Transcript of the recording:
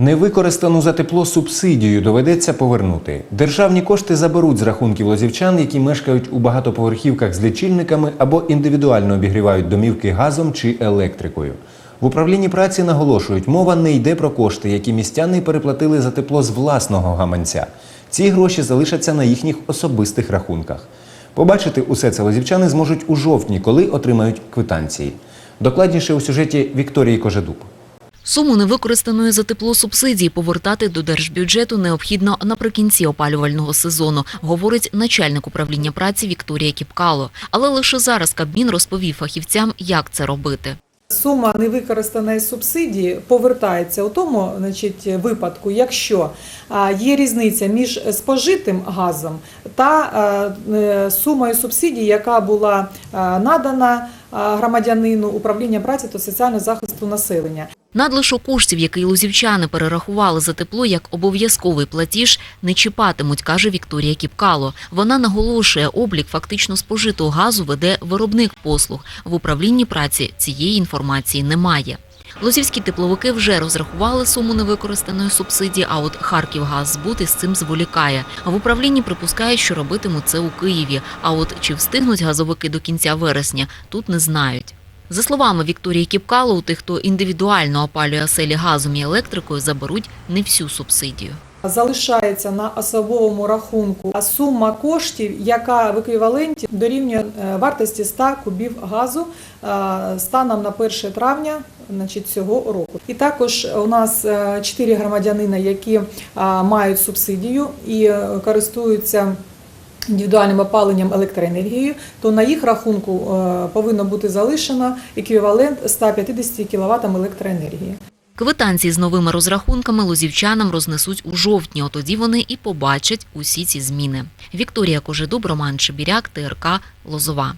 Невикористану за тепло субсидію доведеться повернути. Державні кошти заберуть з рахунків лозівчан, які мешкають у багатоповерхівках з лічильниками або індивідуально обігрівають домівки газом чи електрикою. В управлінні праці наголошують, мова не йде про кошти, які містяни переплатили за тепло з власного гаманця. Ці гроші залишаться на їхніх особистих рахунках. Побачити усе це лозівчани зможуть у жовтні, коли отримають квитанції. Докладніше у сюжеті Вікторії Кожедуб. Суму невикористаної за тепло субсидії повертати до держбюджету необхідно наприкінці опалювального сезону, говорить начальник управління праці Вікторія Кіпкало. Але лише зараз Кабмін розповів фахівцям, як це робити. Сума невикористаної субсидії повертається у тому значить, випадку, якщо є різниця між спожитим газом та е, сумою субсидії, яка була надана громадянину управління праці та соціального захисту населення. Надлишок коштів, який лузівчани перерахували за тепло як обов'язковий платіж, не чіпатимуть, каже Вікторія Кіпкало. Вона наголошує, облік фактично спожитого газу веде виробник послуг. В управлінні праці цієї інформації немає. Лозівські тепловики вже розрахували суму невикористаної субсидії, а от Харківгазбут із цим зволікає. В управлінні припускають, що робитимуть це у Києві. А от чи встигнуть газовики до кінця вересня, тут не знають. За словами Вікторії Кіпкало, у тих, хто індивідуально опалює оселі газом і електрикою, заберуть не всю субсидію. Залишається на особовому рахунку а сума коштів, яка в еквіваленті дорівнює е, вартості 100 кубів газу е, станом на 1 травня значить, цього року. І також у нас 4 громадянина, які е, мають субсидію і е, користуються індивідуальним опаленням електроенергією, то на їх рахунку е, повинно бути залишено еквівалент 150 кВт електроенергії. Квитанції з новими розрахунками лозівчанам рознесуть у жовтні, Отоді тоді вони і побачать усі ці зміни. Вікторія Кожедуб, Роман Чебіряк, ТРК Лозова.